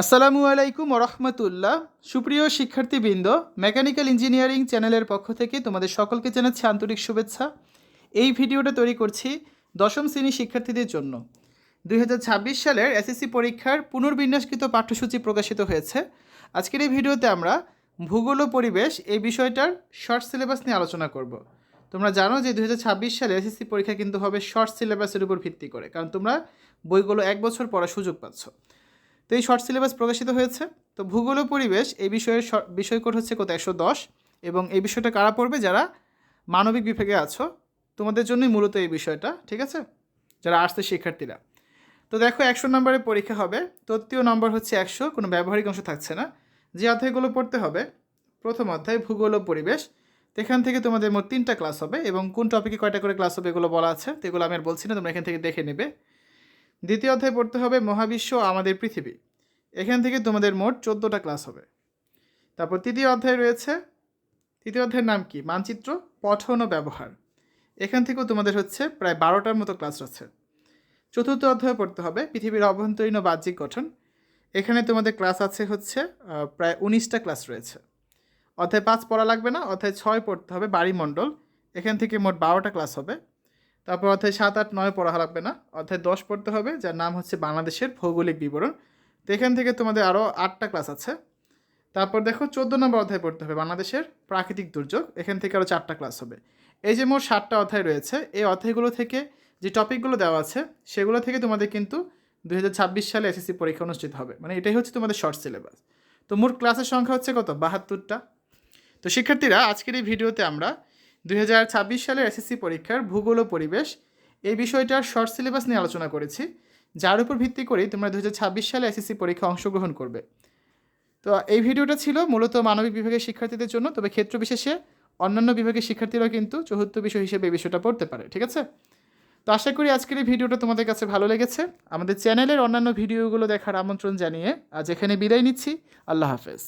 আসসালামু আলাইকুম রহমতুল্লাহ সুপ্রিয় শিক্ষার্থীবৃন্দ, মেকানিক্যাল ইঞ্জিনিয়ারিং চ্যানেলের পক্ষ থেকে তোমাদের সকলকে জানাচ্ছি আন্তরিক শুভেচ্ছা। এই ভিডিওটা তৈরি করছি দশম শ্রেণি শিক্ষার্থীদের জন্য। দুই হাজার ছাব্বিশ সালের এসএসসি পরীক্ষার পুনর্বিন্যাসকৃত পাঠ্যসূচি প্রকাশিত হয়েছে। আজকের এই ভিডিওতে আমরা ভূগোল ও পরিবেশ এই বিষয়টার শর্ট সিলেবাস নিয়ে আলোচনা করব। তোমরা জানো যে দুই হাজার ছাব্বিশ সালে এসএসসি পরীক্ষা কিন্তু হবে শর্ট সিলেবাসের উপর ভিত্তি করে, কারণ তোমরা বইগুলো এক বছর পড়ার সুযোগ পাচ্ছ। তো এই শর্ট সিলেবাস প্রকাশিত হয়েছে। তো ভূগোল ও পরিবেশ, এই বিষয়ের শ- বিষয় কোড হচ্ছে কত একশো দশ এবং এই বিষয়টা কারা পড়বে? যারা মানবিক বিভাগে আছো, তোমাদের জন্যই মূলত এই বিষয়টা, ঠিক আছে? যারা আর্টসের শিক্ষার্থীরা। তো দেখো, একশো নম্বরের পরীক্ষা হবে। তত্ত্বীয় নম্বর হচ্ছে একশো, কোনো ব্যবহারিক অংশ থাকছে না। যে অধ্যায়গুলো পড়তে হবে, প্রথম অধ্যায় ভূগোল ও পরিবেশ। এখান থেকে তোমাদের মোট তিনটা ক্লাস হবে এবং কোন টপিকে কয়টা করে ক্লাস হবে এগুলো বলা আছে। তো এগুলো আমি আর বলছি না, তোমরা এখান থেকে দেখে নেবে। দ্বিতীয় অধ্যায় পড়তে হবে মহাবিশ্ব আমাদের পৃথিবী। এখান থেকে তোমাদের মোট চোদ্দোটা ক্লাস হবে। তারপর তৃতীয় অধ্যায় রয়েছে। তৃতীয় অধ্যায়ের নাম কি? মানচিত্র, পঠন ও ব্যবহার। এখান থেকেও তোমাদের হচ্ছে প্রায় বারোটার মতো ক্লাস আছে। চতুর্থ অধ্যায় পড়তে হবে পৃথিবীর অভ্যন্তরীণ ও বাহ্যিক গঠন। এখানে তোমাদের ক্লাস আছে হচ্ছে প্রায় উনিশটা ক্লাস রয়েছে। অধ্যায় পাঁচ পড়া লাগবে না, অধ্যায় ছয় পড়তে হবে বাড়িমণ্ডল। এখান থেকে মোট বারোটা ক্লাস হবে। তারপর অধ্যায় সাত, আট, নয় পড়া লাগবে না। অধ্যায় দশ পড়তে হবে, যার নাম হচ্ছে বাংলাদেশের ভৌগোলিক বিবরণ। তো এখান থেকে তোমাদের আরও আটটা ক্লাস আছে। তারপর দেখো, চোদ্দ নম্বর অধ্যায় পড়তে হবে, বাংলাদেশের প্রাকৃতিক দুর্যোগ। এখান থেকে আরও চারটা ক্লাস হবে। এই যে মোট সাতটা অধ্যায় রয়েছে, এই অধ্যায়গুলো থেকে যে টপিকগুলো দেওয়া আছে, সেগুলো থেকে তোমাদের কিন্তু দু হাজার ছাব্বিশ সালে এসএসসি পরীক্ষা অনুষ্ঠিত হবে। মানে এটাই হচ্ছে তোমাদের শর্ট সিলেবাস তো মোট ক্লাসের সংখ্যা হচ্ছে কত? বাহাত্তরটা। তো শিক্ষার্থীরা, আজকের এই ভিডিওতে আমরা দুই হাজার ছাব্বিশ সালের এসএসসি পরীক্ষার ভূগোল ও পরিবেশ এই বিষয়টার শর্ট সিলেবাস নিয়ে আলোচনা করেছি। যার উপর ভিত্তি করেই তোমরা দু হাজার ছাব্বিশ সালে এসএসসি পরীক্ষা অংশগ্রহণ করবে। তো এই ভিডিওটা ছিল মূলত মানবিক বিভাগের শিক্ষার্থীদের জন্য, তবে ক্ষেত্র বিশেষে অন্যান্য বিভাগের শিক্ষার্থীরাও কিন্তু চতুর্থ বিষয় হিসেবে এই বিষয়টা পড়তে পারে, ঠিক আছে? তো আশা করি আজকের এই ভিডিওটা তোমাদের কাছে ভালো লেগেছে। আমাদের চ্যানেলের অন্যান্য ভিডিওগুলো দেখার আমন্ত্রণ জানিয়ে আজ এখানে বিদায় নিচ্ছি। আল্লাহ হাফেজ।